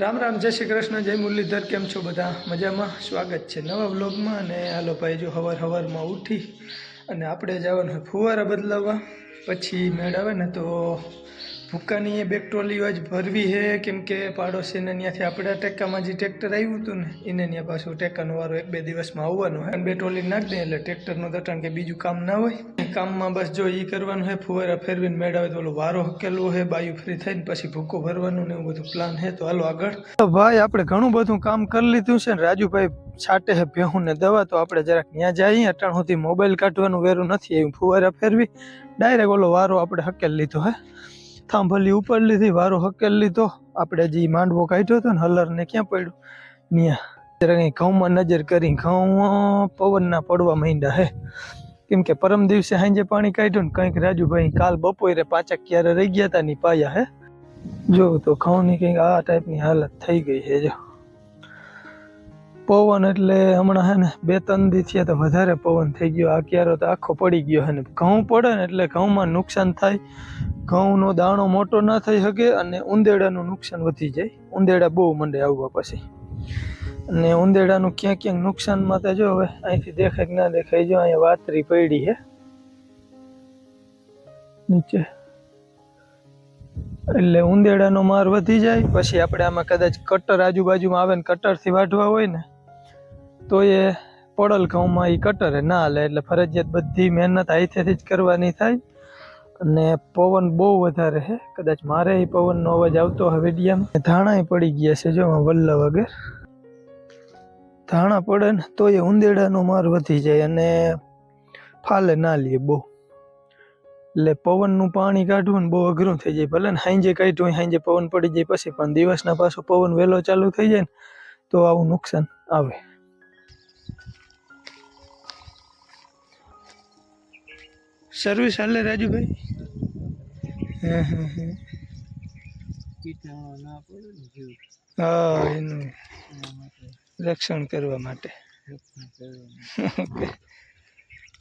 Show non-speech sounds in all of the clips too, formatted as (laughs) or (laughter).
રામ રામ, જય શ્રી કૃષ્ણ, જય મુરલીધર, કેમ છો બધા? મજામાં? સ્વાગત છે નવા વ્લોગમાં અને હાલો ભાઈ, જો હવાર હવારમાં ઉઠી અને આપણે જવાનું ફુવારા બદલાવવા, પછી મેળ આવે ને તો ભૂકાની એ બેક ટ્રોલી જ ભરવી છે, કેમ કે પાડોશીને ત્યાંથી આપણા ટેકામાં જે ટ્રેક્ટર આવ્યું હતું ને, એને ત્યાં પાછું ટેક્કાનું વારો એક બે દિવસમાં આવવાનો હોય. અને બે ટ્રોલી નાખી દે એટલે ટ્રેક્ટરનું દટાણ કે બીજું કામ ના હોય. કામમાં બસ જો એ કરવાનું હોય, ફુવારા ફેરવીને મેળવે તો ઓલો વારો હકેલવો છે બાયું ફ્રી થઈને પછી ભૂકો ભરવાનું ને એવું બધું પ્લાન છે. તો હાલો આગળ. ભાઈ, આપણે ઘણું બધું કામ કરી લીધું છે ને, રાજુભાઈ છાટે હે ભેહું ને દવા, તો આપણે જરાક ત્યાં જઈએ. અટાણ સુધી મોબાઈલ કાઢવાનું વેરું નથી, એવું ફુવારા ફેરવી. ડાયરેક્ટ ઓલો વારો આપણે હકેલ લીધો હે. થાંભલી ઉપર લીધી, વારો હકેલ લીધો. આપણે જે માંડવો કાઢ્યો હતો ને હલર ને ક્યાં પડ્યું? ન્યા જરાક કંઈ ઘઉંમાં નજર કરી ઘઉં પવનના પડવા માંડ્યા હે. કેમ કે પરમ દિવસે સાંજે પાણી કાઢ્યું ને, કંઈક રાજુભાઈ કાલ બપોરે પાછા ક્યારે રહી ગયા હતા ની પાયા હે. જો તો ઘઉંની કંઈક આ ટાઈપની હાલત થઈ ગઈ છે જો. પવન એટલે હમણાં હે ને બે ત્રણ દી થયા તો વધારે પવન થઈ ગયો. આ ક્યારો તો આખો પડી ગયો હે ને. ઘઉં પડે ને એટલે ઘઉંમાં નુકસાન થાય. ઘઉંનો દાણો મોટો ના થઈ શકે અને ઉંદેડાનું નુકસાન વધી જાય. ઉંદેડા બહુ મંડે આવવા પછી. અને ઉંદેડાનું ક્યાંક ક્યાંક નુકસાનમાં તો જો હવે અહીંથી દેખાય કે ના દેખાય, જો અહીંયા વાતરી પડી છે નીચે. એટલે ઉંદેડાનો માર વધી જાય. પછી આપણે આમાં કદાચ કટર આજુબાજુમાં આવે ને કટરથી વાઢવા હોય ને તો એ પડલ ઘઉંમાં એ કટરે ના હાલે, એટલે ફરજિયાત બધી મહેનત હાથેથી જ કરવાની થાય. અને પવન બહુ વધારે છે કદાચ મારે એ પવનનો અવાજ આવતો હવે વિડીયામાં. ધાણા પડી ગયા છે જો વલ્લા વગર. ધાણા પડે ને તો એ ઉંદેડાનો માર વધી જાય અને ફાલે ના લે બહુ. એટલે પવનનું પાણી કાઢવું ને બહુ અઘરું થઈ જાય. ભલે ને હાંજે કાઢ્યું હોય, હાંજે પવન પડી જાય પછી પણ દિવસના પાછો પવન વહેલો ચાલુ થઈ જાય ને તો આવું નુકસાન આવે. સર્વિસ હાલે રાજુભાઈ. હા એનું રક્ષણ કરવા માટે. ઓકે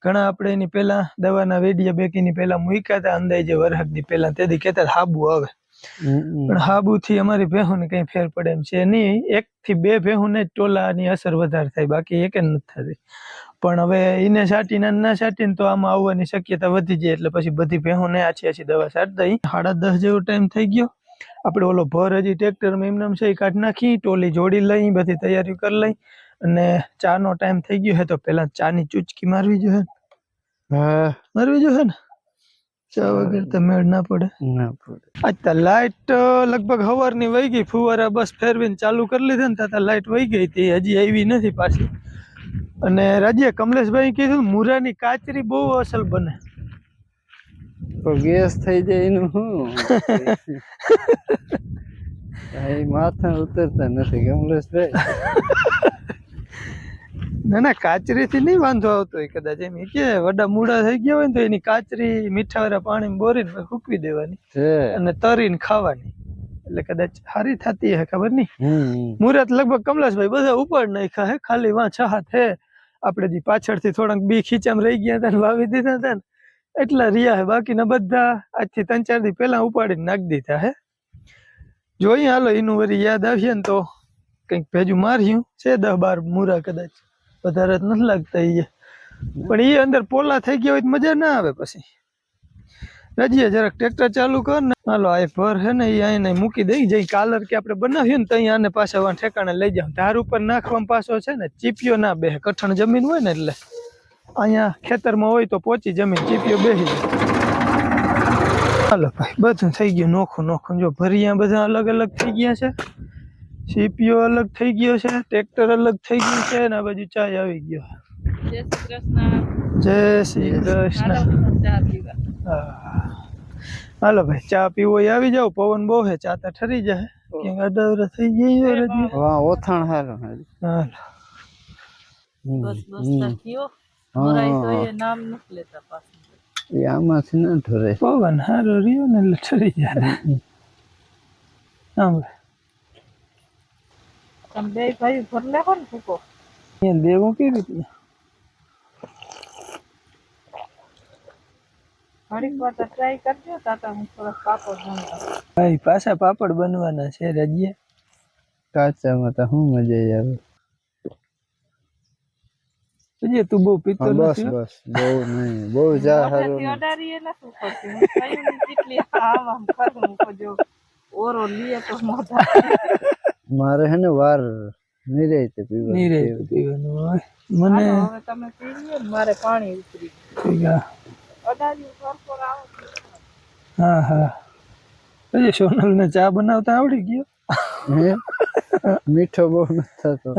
ઘણા આપણે એની પહેલા દવાના વેડિયા બેકીની પહેલા મૂક્યા હતા અંદાજે વરહદની પહેલા તેથી કહેતા હાબુ આવે. પણ હાબુથી અમારી ભેહુને કઈ ફેર પડે એમ છે નહીં. એક થી બે ભેહુને ટોલા ટોલાની અસર વધારે થાય બાકી એક જ નથી થતી. પણ હવે એને છાંટીને ના છાંટીને તો આમાં આવવાની શક્યતા વધી જાય એટલે પછી બધી ભેહુને આછી આછી દવા છાંટતા સાડા દસ જેવો ટાઈમ થઈ ગયો. આપણે ઓલો ભર હજી ટ્રેક્ટરમાં એમને છે એ કાઢી નાખી ટોલી જોડી લઈ બધી તૈયારી કરી લઈ અને ચાનો ટાઈમ થઈ ગયો હે તો પેલા ચાની ચૂચકી મારવી જોઈએ. ને? હા. મારવી જોઈએ ને? ચા વગર તો મેળ ના પડે. ના પડે. તો લાઈટ લગભગ હવારની વહી ગઈ. ફુવારા બસ ફેરવીને ચાલુ કરી લીધા ને ત્યાં લાઈટ વહી ગઈ હતી. હજી આવી નથી પાછી. અને રાજ્ય કમલેશભાઈ કીધું મુરાની કાચરી બહુ અસલ બને. તો ગેસ થઈ જાય એનું શું? (laughs) માથા ઉતરતા નથી કમલેશભાઈ. (laughs) ના ના કાચરીથી નહીં વાંધો આવતો હોય કદાચ એમ. કે વડા મૂડા થઈ ગયા હોય ને તો એની કાચરી મીઠાવાળા પાણી બોરીને સૂકવી દેવાની અને તરીને ખાવાની. એટલે કદાચ સારી થતી હે ખબર નહીં? હમ. મુરત લગભગ કમલેશભાઈ બધા ઉપર નાખ્યા હે ખાલી વાં છ હાથ હે. આપણે જે પાછળથી થોડાક બી ખીચામ રહી ગયા હતા વાવી દીધા હતા ને એટલા રહ્યા હે બાકીના બધા આજથી ત્રણ ચાર દી પહેલા ઉપાડીને નાખી દીધા હે. જોઈએ હાલો એનું વરી યાદ આવીએ ને તો કંઈક ભેજું માર્યું. છે દસ બાર મૂરા કદાચ. વધારે નથી લાગતા એ પણ એ અંદર પોલા થઈ ગયા હોય તો મજા ના આવે પછી. રજીએ જરાક ટ્રેક્ટર ચાલુ કર ને. હાલો આ ભર હે ને એ અહીં મૂકી દઈ જઈ કાલર કે આપણે બનાવ્યું ને ત્યાં આને પાછા વાં ઠેકાણે લઈ જાઉં. ધાર ઉપર નાખવામાં પાછો છે ને ચીપિયો ના બે કઠણ જમીન હોય ને એટલે. અહીંયા ખેતરમાં હોય તો પોચી જમીન ચીપિયો બેસી જાય. હાલો ભાઈ બધું થઈ ગયું. નોખું નોખું. જો ભરિયા બધા અલગ અલગ થઈ ગયા છે. સીપીઓ અલગ થઈ ગયો છે ટ્રેક્ટર અલગ થઈ ગયું છે ને આ બાજુ ચાય આવી ગયો. જય શ્રી કૃષ્ણ. જય શ્રી કૃષ્ણ. હાલો. હાલો ભાઈ ચા પીવો આવી જાવ પવન બહુ હે ચા તો ઠરી જાય. ક્યાંક અડાવરા થઈ ગઈ હોય રજી વાહ ઓથાણ હારું હારું. હાલો. બસ બસ. તાર કયો? તો એ નામ નથી લેતા પાછું. એ આમાંથી ના ઠરે. પવન હારો રહ્યો ને એટલે ઠરી જાય. આમ તમે બે ભાઈ ભર લેવો ને ફૂકો દેવું કેવી રીતના ઘડીક વાર તો ટ્રાય કરજો તાતા હું થોડાક પાપડ બનાવું ભાઈ પાછા પાપડ બનવાના છે રજીએ કાચામાં તો શું મજા આવે. તું બહુ પીતો બસ બસ. બહુ નહીં બહુ જા હારું મોઢેથી અડાડીએ શું કરતી હું કયું કેટલી આમ આમ કરું જો ઓરો લીએ તો મોઢા મારે હે ને વાર નહીં પીવાનું મને હવે તમે પી લ્યો મારે પાણી ઉતરી ગયું. હા હા. પછી સોનલ ને ચા બનાવતા આવડી ગયો. મીઠો બહુ નથી થતો.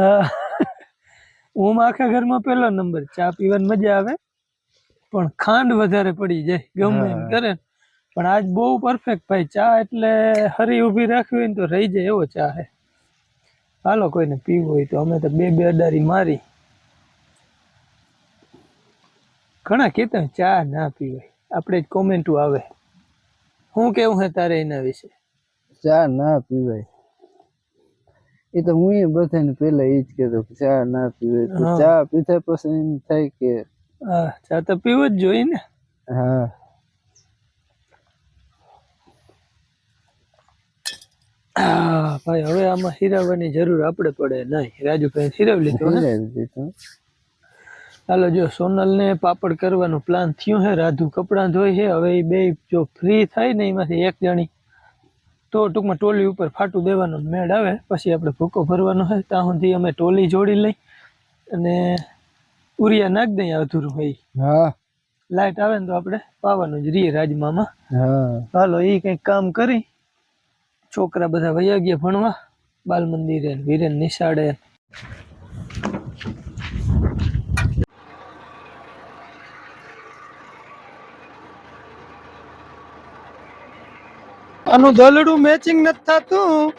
આખા ઘરમાં પેલો નંબર. ચા પીવાની મજા આવે પણ ખાંડ વધારે પડી જાય ગમે એમ કરે પણ આજ બહુ પરફેક્ટ ભાઈ. ચા એટલે હરી ઊભી રાખવી હોય ને તો રહી જાય એવો ચા હે. હાલો કોઈને પીવું હોય તો અમે તો બે બે અડારી મારી. ઘણા કહેતા ચા ના પીવાય. આપણે જ કોમેન્ટો આવે. હું કેવું હે તારે એના વિશે? ચા ના પીવાય. એ તો હું બધાને પેલા એ જ કહેતો કે ચા ના પીવાય. ચા પીધા પછી એમ થાય કે હા ચા તો પીવું જ જોઈએ ને. હા. ભાઈ હવે આમાં હિરાવવાની જરૂર આપણે પડે. નહીં રાજુભાઈ હિરાવી લીધો હિરાવી દીધું હાલો જો સોનલને પાપડ કરવાનો પ્લાન થયો હે રાધુ કપડાં ધોઈ છે હવે એ બે જો ફ્રી થાય ને એમાંથી એક જણી તો ટૂંકમાં ટોલી ઉપર ફાટું દેવાનો મેળ આવે પછી આપણે ભૂકો ભરવાનો હોય ત્યાં સુધી અમે ટોલી જોડી લઈ અને ઉરિયા નાખ દઈએ અધૂરું હોય. હા. લાઇટ આવે ને તો આપણે પાવાનું જ રહીએ રાજમામાં. હા. હાલો એ કંઈક કામ કરી છોકરા બધા વયા ગયા ભણવા બાલ મંદિરે વીરેન નિશાળે. આનું દલડું મેચિંગ નથી થતું.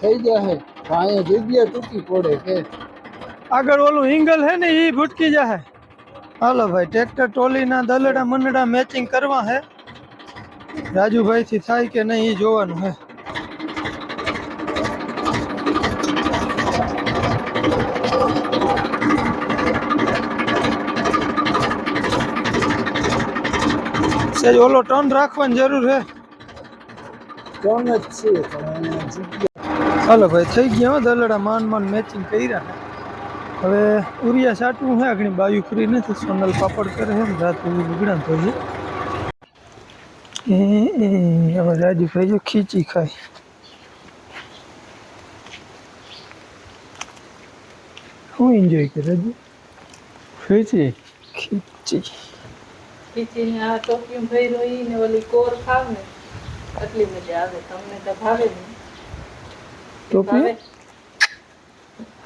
થઈ જશે ભાઈ જગ્યા તૂટી પડે કે આગળ ઓલું હિંગલ હે ને એ ભૂટકી જાહે. હાલો ભાઈ ટ્રેક્ટર ટોલીના દલડા મંડડા મેચિંગ કરવા હે. રાજુભાઈ થી થાય કે નહીં એ જોવાનું હે. સહેજ ઓલો ટર્ન રાખવાની જરૂર હે. કોણ જ છે હાલો ભાઈ થઈ ગયા દલડા માન માન મેચિંગ કર્યા હવે ઉરિયા સાટવું છે આગળ બાયુ ફ્રી નથી સોનલ પાપડ કરે છે ને રાત સુધી બગડા થઈ છે એ એ હવે રાજુભાઈ જો ખીચી ખાય. હું એન્જોય કરે રાજુ? ખીચી? ખીચી. ખીચીને આ ટોપિયું ભર્યો ઈ ને ઓલી કોર ખાવ ને એટલી મજા આવે તમને તો ભાવે નહીં ટોપી ભાવે.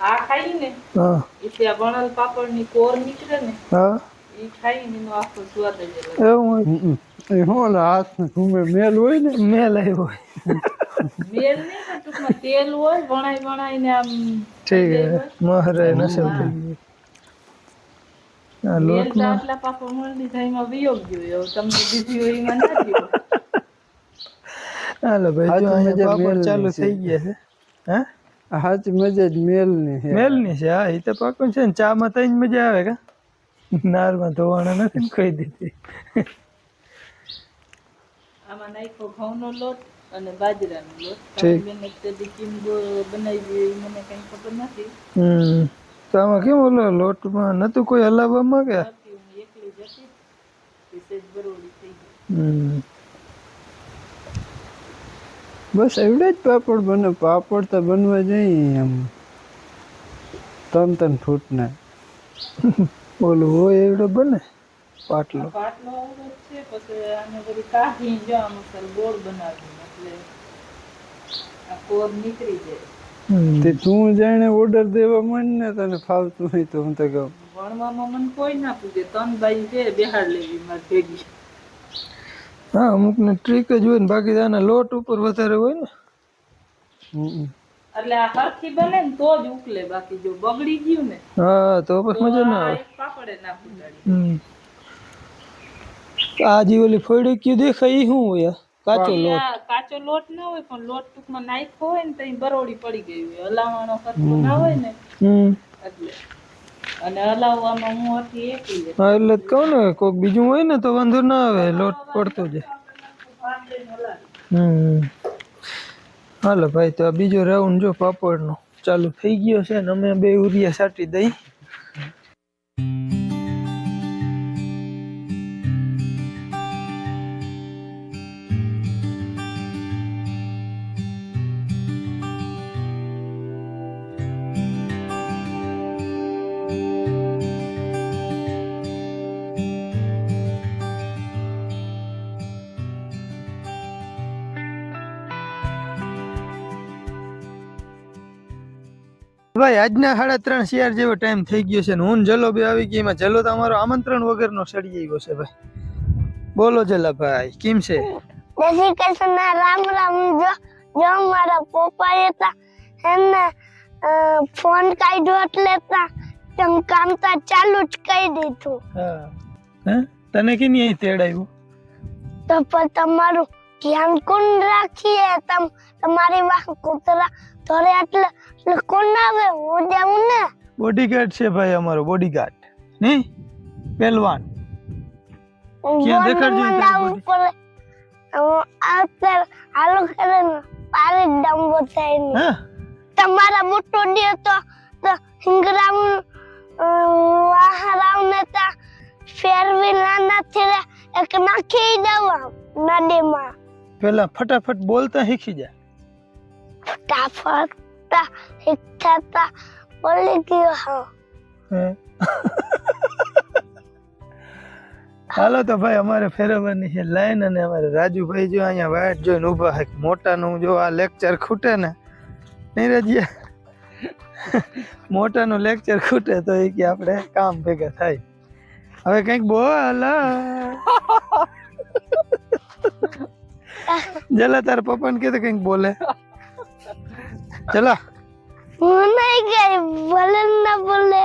આ ખાઈ ને હા. વણલ પાપડની કોર નીકળે ને હા. ઈ ખાઈ ને આખો સ્વાદ જ એવું એ ઘૂમે મેલ હોય ને? મેલ આવ્યો હોય. મેલ નહીં પણ ટૂંકમાં તેલ હોય વણાઈ વણાઈને આમ ઠીક હે મહારાજ નસલ થઈ ગઈ આ લોટમાં આટલા પાપડ મળી જાય એમાં વિયોગ ગયો હવે તમને બીજી હોય એમાં ના ગયો. હાલો ભાઈ જો અહીંયા પાપડ ચાલુ થઈ ગયા છે હે આ હાચી મજા જ મેલની છે મેલની છે હા એ તો પાકું છે ને ચામાં તો જ મજા આવે કા નારમાં ધોવાણા નથી કહી દીધી આમાં નાખ્યો ઘઉંનો લોટ અને બાજરાનો લોટ ઠીક. તમે કદી કેમ બનાવી મને કઈ ખબર નથી હમ તો આમાં કેમ ઓલો લોટમાં નતું કોઈ હલાવવામાં કે એકલી જ હતી તે સેજ બરોડી થઈ ગઈ હમ બસ એવડે જ પાપડ બને પાપડ તો બનવા જઈએ એમ. ત્રણ ત્રણ ફૂટના. ઓલું હોય એવડો બને પાટલો. પાટલો છે પછી આને બધી કાઢી જો આમ સર ગોળ બનાવી એટલે આ કોર નીકળી જાય. તે તું જાણે ઓર્ડર દેવા મન ને તને ફાવતું હોય તો હું તો કહું. ભણવામાં મને કોઈ ના પૂછે ત્રણ બાઈ છે બેહાડ લેવી મારી ભેગી. હા અમુક ને ટ્રીક જ હોય ને બાકી આના લોટ ઉપર વધારે હોય ને. એટલે આ હરખી બને ને તો જ ઉકલે બાકી જો બગડી ગયું ને હા તો પછી મજા ના આવે. પાપડે ના ફૂટાડી. આ જે ઓલી ફોડી કયું દેખાય એ શું હોય કાચો લોટ. કાચો લોટ ના હોય પણ લોટ ટૂંકમાં નાખ્યો હોય ને તો બરોડી પડી ગઈ હોય. હલાવવાનો ખર્ચો ના હોય ને હમ. એટલે. અને હું એટલે જ કહું ને, કોઈક બીજું હોય ને તો વાંધો ના આવે, લોટ પડતો જાય. હમ હાલો ભાઈ, તો બીજો રાઉન્ડ જો પાપડનો ચાલુ થઈ ગયો છે ને, અમે બે ઉરિયા સાટી દઈ. ભાઈ આજના સાડા ત્રણ શિયાર જેવો ટાઈમ થઈ ગયો છે ને હું ને જલો બે આવી ગઈ એમાં જલો તમારો આમંત્રણ વગરનો સડી ગયો છે ભાઈ. બોલો જલા ભાઈ કેમ છે? જય શ્રી કૃષ્ણ રામ રામ જો જો મારા પપ્પા હતા એમને ફોન કાઢ્યો એટલે તા તમ કામ તા ચાલુ જ કરી દીધું. હા. તને કેની અહીં તેડાયું તો પણ તમારું ધ્યાન કોણ રાખીએ? તમ તમારી વાહ કૂતરા ધોરે આટલા કોણ આવે? હું જાઉં ને. બોડીગાર્ડ છે ભાઈ અમારો બોડીગાર્ડની પહેલવાન. ક્યાં દેખાડજો તારી હું અત્યારે હાલો કરે ને. પારે બતાવીને હા? તમારા મોટો દે તો હિંગરામ વાહરાવ ને તા ફેરવી ના થેલા એક નાખી દેવા નદીમાં પેલા ફટાફટ બોલતા શીખી જા. ફટાફટ તા હિકતા તા બોલી ગયો હા. હાલો તો ભાઈ અમારે ફેરવવાની છે લાઈન અને અમારે રાજુભાઈ જો અહીંયા વાટ જોઈને ઊભા છે. મોટાનું જો આ લેક્ચર ખૂટે ને નહીં રજીયા મોટાનું લેક્ચર ખૂટે તો એ કે આપણે કામ ભેગા થાય. હવે કંઈક બોલ (laughs) જલા તાર પપ્પાને કીધું કંઈક બોલે. ચલા. ભૂલાઈ ગઈ ભલે ના બોલે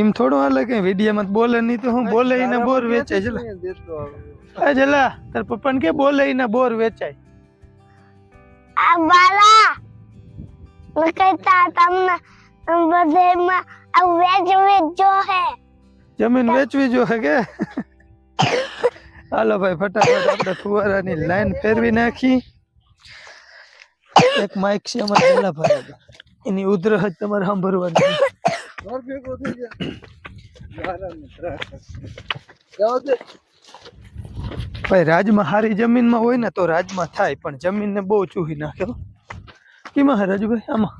એમ થોડું હાલે કઈ વિડીયોમાં તો બોલે નહીં તો હું બોલે ને બોર વેચાય જલા તાર પપ્પાને કે બોલે ને બોર વેચાય. આ બાલા મેં કહેતા તમને બધેમાં આ વેચવી વેજ જો હે. જમીન વેચવી જો હે કે? હાલો ભાઈ ફટાફટ આપણે ફુવારાની લાઈન ફેરવી નાખી. એક માઇક છે અમારે પેલા ભાઈ એની ઉધરહ જ તમારે સાંભળવાની ભાઈ રાજમાં હારી જમીનમાં હોય ને તો રાજમાં થાય પણ જમીનને બહુ ચૂહી નાખે હો. કેમાં હે રાજુભાઈ આમાં.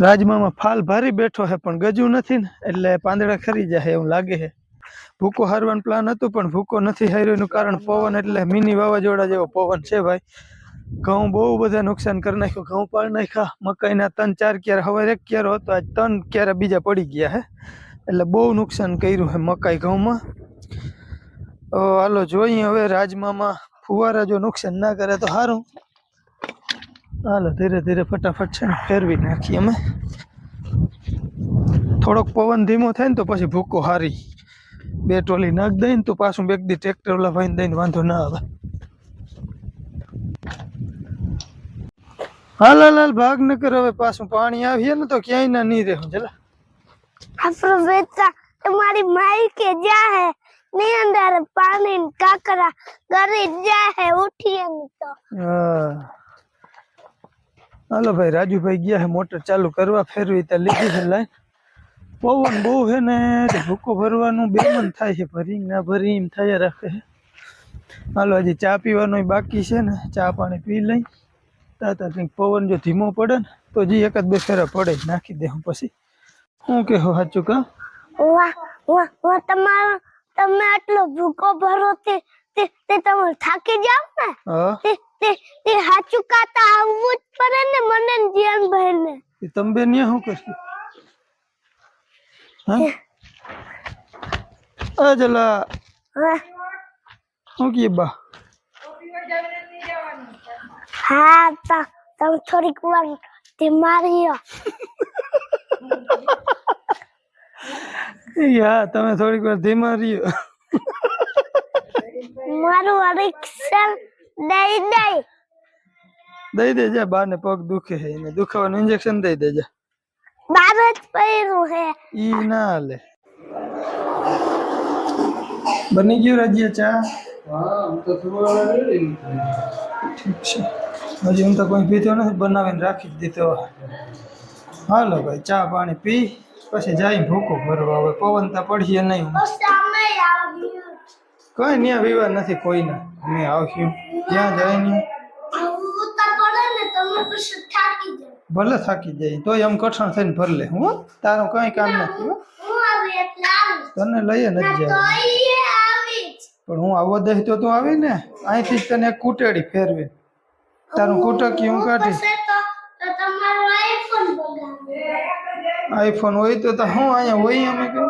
રાજમામાં ફાલ ભારી બેઠો છે પણ ગજુ નથી ને એટલે પાંદડા ખરી જાય એવું લાગે છે ભૂકો હારવાનું પ્લાન હતું, પણ ભૂકો નથી હાર્યો એનું કારણ પવન એટલે મિની વાવાઝોડા જેવો પવન છે ભાઈ. ઘઉં બહુ બધા નુકસાન કરી નાખ્યું. ઘઉં પાડી નાખ્યા, મકાઈના ત્રણ, ચાર ક્યારે, હવે એક ક્યારો હતો, આજ ત્રણ ક્યારે બીજા પડી ગયા હે. એટલે બહુ નુકસાન કર્યું છે મકાઈ ઘઉંમાં. હાલો, જોઈએ હવે રાજમામાં ફુવારા જો નુકસાન ના કરે તો સારું હાલો, ધીરે ધીરે ફટાફટ છે ફેરવી નાખીએ અમે. થોડોક પવન ધીમો થાય ને તો પછી ભૂકો હારી. બે ટોલી નાખ દઈ ને તો પાછું બેગ દી ટ્રેક્ટર ઓલા ભાઈને દઈને વાંધો ના આવે. હાલ હાલ હાલ ભાગ ન કર હવે પાછું પાણી આવીએ ને તો ક્યાંય ના નહીં રહે જલા. આપણો બેટા તમારી માઈ કે જા હે ની અંદર પાણી ને કાકરા ગરી જા હે ઉઠીએ ને તો. હા. હાલો ભાઈ રાજુભાઈ ગયા છે મોટર ચાલુ કરવા ફેરવી ત્યાં લીધી છે લાઈન. પવન બહુ છે ને ભૂકો ભરવાનું બેમન થાય છે ભરી ના ભરી એમ થયા રાખે છે. હાલો હજી ચા પીવાનું બાકી છે ને ચા પાણી પી લઈ. તાતા કંઈક પવન જો ધીમો પડે ને તો જી એકાદ બે ફેરા પડે નાખી દે હું પછી. શું કે સાચું કા? વાહ વાહ વાહ તમારો તમે આટલો ભૂકો ભરો તે તે તમે થાકી જાવ ને? હા. તે તે સાચું કાતા આવવું જ પડે ને મને જીવન ભાઈ ને તમે બેન શું કરશું? હા? આ જલા. હા. શું કીએ બા? હા તા તમે થોડીક વાર તે માર્યો યા તમે થોડીક વાર ધીમા રહ્યો. મારું અરિક્ષણ દઈ દઈ દઈ દેજે બાને પગ દુખે છે એને દુખાવાનું ઇન્જેક્શન દઈ દેજે. બાર જ હે ઈ ના હાલે બની ગયું રાજ્ય ચા હા આમ તો ઠીક છે હજી હું તો કોઈ પીતો નથી બનાવીને રાખી જ દીધો હાલો ભાઈ ચા પાણી પી પછી જાય ભૂકો ભરવા હવે પવન તો પડશે નહીં કઈ ત્યાં વિવાદ નથી કોઈના અમે આવશું ત્યાં જાય ને ભલે થાકી જાય તોય એમ કઠણ થઈને ભર લે હું. તારું કઈ કામ નથી તને લઈએ નથી તો જાય. પણ હું આવો દઈ તો તું આવી ને અહીંથી જ તને કૂટેડી ફેરવી. તારું કૂટકી હું કાઢી તો તો આઈફોન હોય તો તો હું અહીંયા હોય અમે કે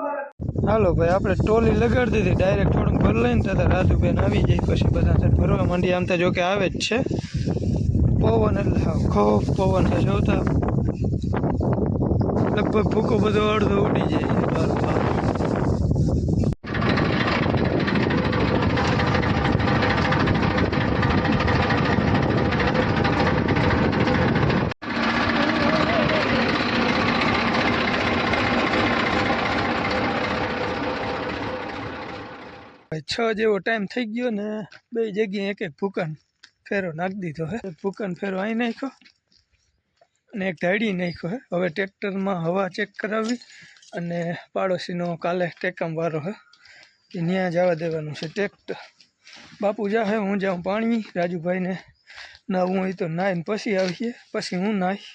હાલો ભાઈ આપણે ટોલી લગાડી દીધી ડાયરેક્ટ થોડુંક ભર લઈને તો રાજુબેન આવી જાય પછી બધા ભરવા માંડી આમ તો જોકે આવે જ છે. પવન એટલે હાવ ખૂબ પવન છે જોતા લગભગ ભૂકો બધો અડધો ઉડી જાય છે બહાર બહાર. ભાઈ, છ જેવો ટાઈમ થઈ ગયો ને, બે જગ્યાએ એક એક ભૂકન ફેરો નાખી દીધો હે. ભૂકન ફેરો અહીં નાખ્યો અને એક ધાડી નાખ્યો હે. હવે ટ્રેક્ટરમાં હવા ચેક કરાવી અને પાડોશીનો કાલે ટેકમ વારો હે. ત્યાં જવા દેવાનું છે. ટ્રેક્ટર. બાપુ જાહે હું જાઉં પાણી. રાજુભાઈને નાવું હોય તો નાહીને પછી આવીએ. પછી હું નાહી.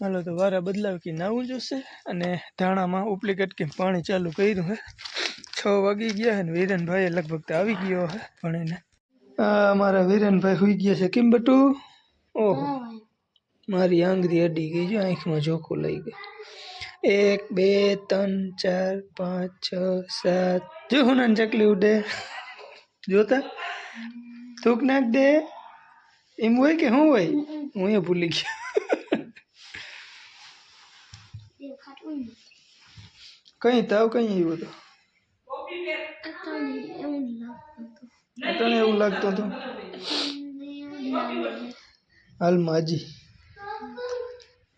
હાલો તો વારા બદલાવ કે નાવું જોશે અને ધાણામાં ઉપલી કટકી પાણી ચાલુ કર્યું હે. છ વાગી ગયા હે ને વિરેનભાઈ લગભગ તો આવી ગયો હે ભણીને. આ અમારા વિરેનભાઈ સુઈ ગયા છે કેમ બટુ? ઓહો. મારી આંગળી અડી ગઈ છે આંખમાં જોખું લઈ ગઈ એક બે ત્રણ ચાર પાંચ છ સાત. જો હું નાની ચકલી ઉડે. જોતા? થૂક નાખ દે. એમ હોય કે શું હોય? હું એ ભૂલી ગયો. કઈ તાવ કઈ આવ્યો હતો અટાણે એવું લાગતું હતું હાલ માજી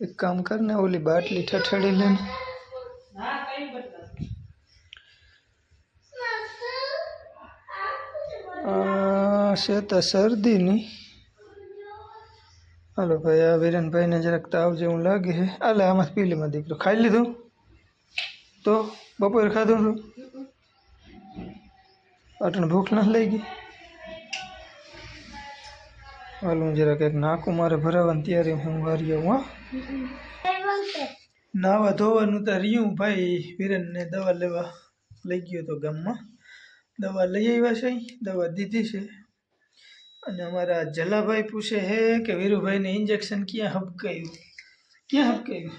એક કામ કર ને ઓલી બાટલી ઠઠડી લે ને આ છે તો શરદીની હાલો ભાઈ આ વિરેનભાઈને જરાક તાવ જેવું લાગે છે હાલે આમાં પીલીમાં દીકરો ખાઈ લીધું તો બપોરે ખાધું હતું અટણ ભૂખ નથી લઈ ગઈ હાલ હું જરાક એક નાકું મારે ભરાવાની તૈયારી હું વારી આવું હા. નાવા ધોવાનું તો રહ્યું ભાઈ વિરેનને દવા લેવા લઈ ગયો તો ગામમાં. દવા લઈ આવ્યા છે દવા દીધી છે. અને અમારા જલાભાઈ પૂછે હે કે વીરુભાઈને ઇન્જેક્શન ક્યાં હબકાયું? ક્યાં હબકાયું?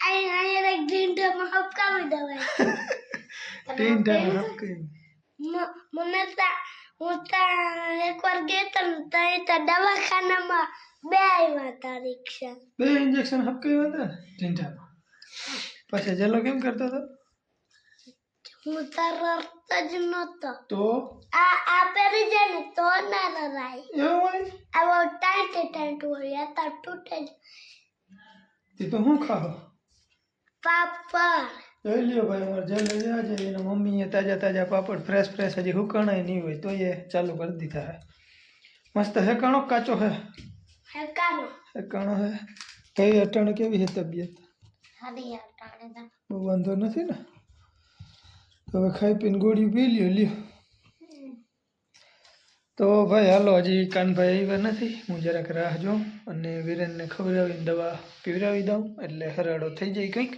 આઈ આઈ એક ઢીંઢામાં હપકાવી દેવાય. ટીન ટાઈમ હબકાયું. મ- મને તા હું તા એકવાર ગઈ તો ને તઈ તા દવાખાનામાં બે આવ્યા તા રિક્ષા બે ઇન્જેક્શન હબકાયું હતા ટીંટામાં પછી જલો કેમ કરતો હતો હું તાર રડતો જ નહોતો તો આ આ પહેરી જાય ને તો ના રરાય એવું હોય આ બહુ ટાઈટ ટાઈટ હોય આ તાર તૂટે જ તે તો હું ખાવ પાપડ જોઈ લ્યો ભાઈ અમારે જલે છે એના મમ્મીએ તાજા તાજા પાપડ ફ્રેશ ફ્રેશ હજી હુકાણાય નહીં હોય તો એ ચાલુ કરી દીધા હે મસ્ત હેકાણો કાચો હે હેકાણો હે હે કઈ અટાણે કેવી છે તબિયત? તા. બહુ વાંધો નથી ને? તો હવે ખાઈ પીને ગોળી પી લ્યો લ્યો. તો ભાઈ હાલો હજી કાનભાઈ આવ્યા નથી. હું જરાક રાહ જોઉં અને વિરેનને ખવડાવીને દવા પીવડાવી દઉં એટલે હરાડો થઈ જાય કંઈક.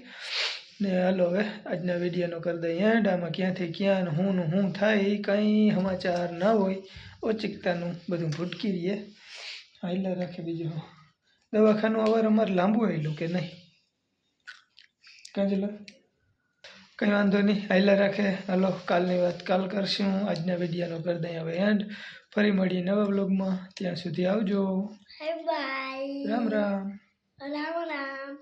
ને હાલો હવે આજના વિડીયોનો કરી દઈએ એન્ડ આમાં ક્યાંથી ક્યાં હું ને હું થાય કંઈ સમાચાર ના હોય ઓચિકતાનું બધું ભૂટકી રહીએ હાઈલા રાખે બીજું દવાખાનું અવાર અમારે લાંબુ આવેલું કે નહીં? કાંજલો કંઈ વાંધો નહીં. હાઈલા રાખે. હાલો કાલની વાત કાલ કરશું. આજના વિડીયોનો કરી દઈએ હવે એન્ડ ફરી મળીએ નવા બ્લોગમાં ત્યાં સુધી આવજો. રામ રામ. રામ રામ.